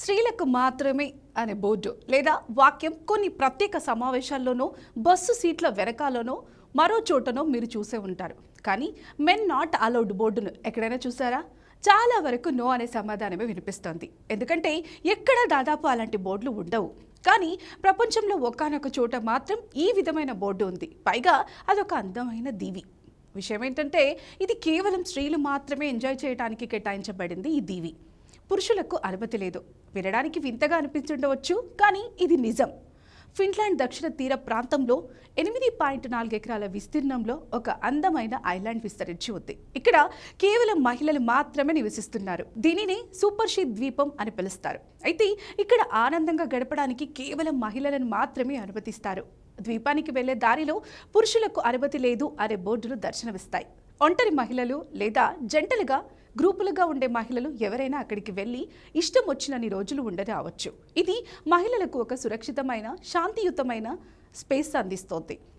స్త్రీలకు మాత్రమే అనే బోర్డు లేదా వాక్యం కొన్ని ప్రత్యేక సమావేశాల్లోనో బస్సు సీట్ల వెనకాలనో మరో చోటనో మీరు చూసే ఉంటారు. కానీ మెన్ నాట్ అలౌడ్ బోర్డును ఎక్కడైనా చూసారా? చాలా వరకు నో అనే సమాధానమే వినిపిస్తోంది. ఎందుకంటే ఎక్కడ దాదాపు అలాంటి బోర్డులు ఉండవు. కానీ ప్రపంచంలో ఒకానొక చోట మాత్రం ఈ విధమైన బోర్డు ఉంది. పైగా అదొక అందమైన దీవి. విషయం ఏంటంటే ఇది కేవలం స్త్రీలు మాత్రమే ఎంజాయ్ చేయడానికి కేటాయించబడింది ఈ దీవి. పురుషులకు అనుమతి లేదు. వినడానికి వింతగా అనిపించుండవచ్చు కానీ ఇది నిజం. ఫిన్లాండ్ దక్షిణ తీర ప్రాంతంలో ఎనిమిది పాయింట్ నాలుగు ఎకరాల విస్తీర్ణంలో ఒక అందమైన ఐలాండ్ విస్తరించి ఉంది. ఇక్కడ కేవలం మహిళలు మాత్రమే నివసిస్తున్నారు. దీనిని సూపర్ షీ ద్వీపం అని పిలుస్తారు. అయితే ఇక్కడ ఆనందంగా గడపడానికి కేవలం మహిళలను మాత్రమే అనుమతిస్తారు. ద్వీపానికి వెళ్ళే దారిలో పురుషులకు అనుమతి లేదు అనే బోర్డులు దర్శనమిస్తాయి. ఒంటరి మహిళలు లేదా జంటలుగా గ్రూపులుగా ఉండే మహిళలు ఎవరైనా అక్కడికి వెళ్ళి ఇష్టం వచ్చినన్ని రోజులు ఉండరావచ్చు. ఇది మహిళలకు ఒక సురక్షితమైన శాంతియుతమైన స్పేస్ అందిస్తోంది.